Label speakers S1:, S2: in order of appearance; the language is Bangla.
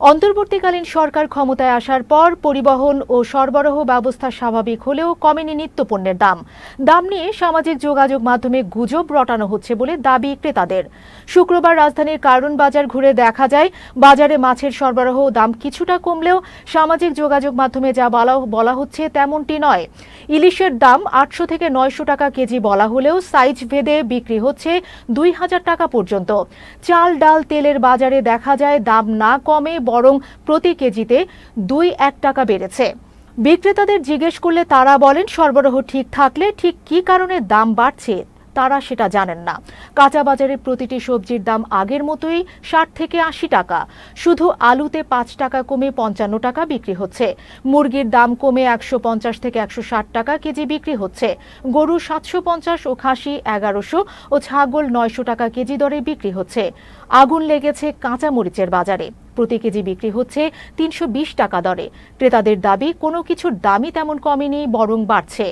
S1: অন্তর্বর্তীকালীন সরকার ক্ষমতায় আসার পর পরিবহন ও সরবরাহ ব্যবস্থা স্বাভাবিক হলেও কমেনি নিত্যপণ্যের দাম। দাম নিয়ে সামাজিক যোগাযোগ মাধ্যমে গুজব রটানো হচ্ছে বলে দাবি ক্রেতাদের। শুক্রবার রাজধানীর কারণ বাজার ঘুরে দেখা যায়, বাজারে মাছের সরবরাহ দাম কিছুটা কমলেও সামাজিক যোগাযোগ মাধ্যমে যা বলা বলা হচ্ছে তেমনটি নয়। ইলিশের দাম আটশো থেকে নয়শো টাকা কেজি বলা হলেও সাইজ ভেদে বিক্রি হচ্ছে দুই হাজার টাকা পর্যন্ত। চাল, ডাল, তেলের বাজারে দেখা যায় দাম না কমে বরং প্রতি কেজিতে দুই এক টাকা বেড়েছে। বিক্রেতাদের জিজ্ঞেস করলে তারা বলেন, সরবরাহ ঠিক থাকলে ঠিক কী কারণে দাম বাড়ছে তারা সেটা জানেন না। কাঁচা বাজারে প্রতিটি সবজির দাম আগের মতোই ষাট থেকে আশি টাকা। শুধু আলুতে পাঁচ টাকা কমে পঞ্চান্ন টাকা বিক্রি হচ্ছে। মুরগির দাম কমে একশো পঞ্চাশ থেকে একশো ষাট টাকা কেজি বিক্রি হচ্ছে। গরু সাতশো পঞ্চাশ ও খাসি এগারোশো ও ছাগল নয়শো টাকা কেজি দরে বিক্রি হচ্ছে। আগুন লেগেছে কাঁচা মরিচের বাজারে। প্রতি কেজি বিক্রি হচ্ছে তিনশো বিশ টাকা দরে। ক্রেতাদের দাবি, কোনো কিছুর দামই তেমন কমেনি, বরং বাড়ছে।